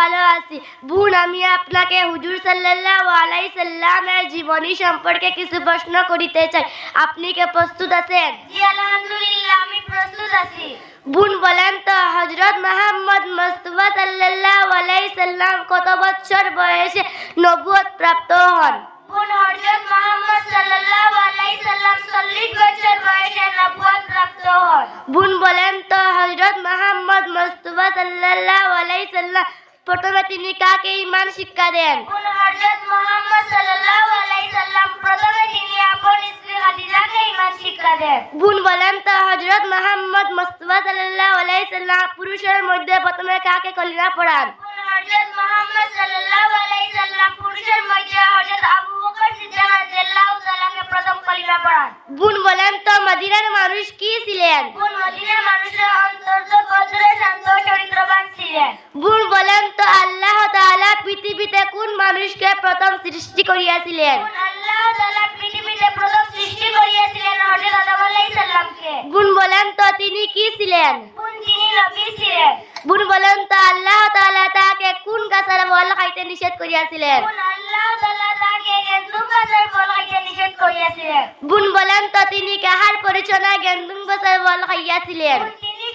ভালো আছি। বোন আমি আপনাকে হুজুর সাল্লাল্লাহু আলাইহি সাল্লামের জীবনী সম্পর্কে কিছু প্রশ্ন করিতে চাই। আপনি কি প্রস্তুত আছেন? জি আলহামদুলিল্লাহ আমি প্রস্তুত আছি। বোন বলেন তো হজরত মোহাম্মদ মুস্তফা সাল্লাল্লাহু আলাইহি সাল্লাম কত বছর বয়সে নবুয়ত প্রাপ্ত হন? কোন হযরত মুহাম্মদ সাল্লাল্লাহু আলাইহি সাল্লাম 40 বছর বয়সে নবুয়ত প্রাপ্ত হন। বোন বলেন তো হজরত মোহাম্মদ মুস্তফা সাল্লাল্লাহু আলাইহি সাল্লাম প্রথমে তিনি কাকে ঈমান শিক্ষা দেন কোন হযরত মুহাম্মদ সাল্লাল্লাহু আলাইহি সাল্লাম প্রথমে তিনি আপন স্ত্রী খাদিজাকে ঈমান শিক্ষা দেন বোন বলেন তো হজরত মোহাম্মদ মুস্তফা সাল্লাল্লাহু আলাইহি সাল্লাম পুরুষের মধ্যে প্রথমে কাকে কলিমা পড়ান কোন হযরত মুহাম্মদ সাল্লাল্লাহু আলাইহি সাল্লাম পুরুষের মধ্যে হযরত আবু বকর সিদ্দিক রাদিয়াল্লাহু তাআলাকে প্রথম কলিমা পড়ান বোন বলেন তো মদিনার মানুষ কি ছিলেন কোন মদিনার মানুষের অন্তর্জ বছরে শান্ত চরিত্রবান ছিলেন বোন বলেন তো আল্লাহ তাআলা পৃথিবীতে কোন মানুষকে প্রথম সৃষ্টি করিয়াছিলেন? কোন আল্লাহ তাআলা পৃথিবীতে প্রথম সৃষ্টি করিয়াছিলেন হযরত আদম আলাইহিস সালামকে? বোন বলেন তো তিনি কি ছিলেন? নবী বোন বলেন তো আল্লাহ তাআলা তাকে কোন গাছের ফল খাইতে নিষেধ করিয়াছিলেন? কোন আল্লাহ তাআলা তাকে গেন্দুম গাছের ফল খাইতে নিষেধ করিয়াছিলেন। বোন বলেন তো তিনি কাহার পরিচনায় গেন্দুম গাছের ফল খাইয়াছিলেন? তিনি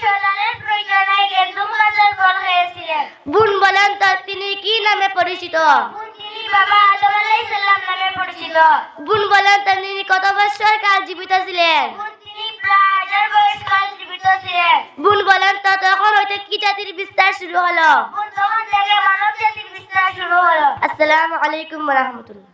প্রয়োজনায় গেন্দুম গাছের ফল খাইয়াছিলেন বোন বলেন তো তিনি কি নামে পরিচিত। বাবা আদম আলাইহিস সালাম নামে পরিচিত বোন বলেন তিনি কত বছর কাল জীবিত ছিলেন? বলেন তো তখন হইতে কি জাতির বিস্তার শুরু হলো? তখন থেকে মানব জাতির বিস্তার শুরু হলো। আসসালামু আলাইকুম রহমতুল্লাহ।